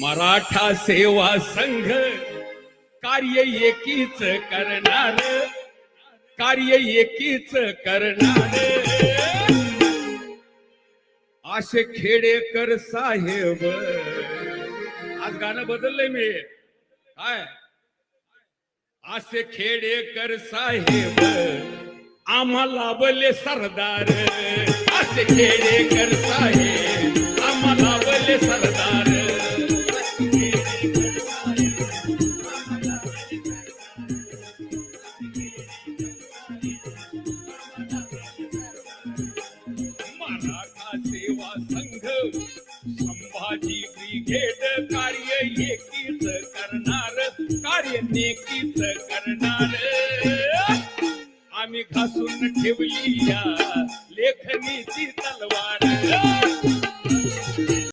मराठा सेवा संघ कार्य एकीच करणार कार्य एकीच करणार. असे खेडेकर साहेब आज गाणं बदललंय मी. काय? असे खेडेकर साहेब आम्हाला बोलले सरदार. असे खेडेकर साहेब आम्हाला बोलले सरदार. संघ संभाजी ब्रिगेड कार्य एकीच करणार कार्य नेकीच करणार. आम्ही घासून ठेवली या लेखनीची तलवार.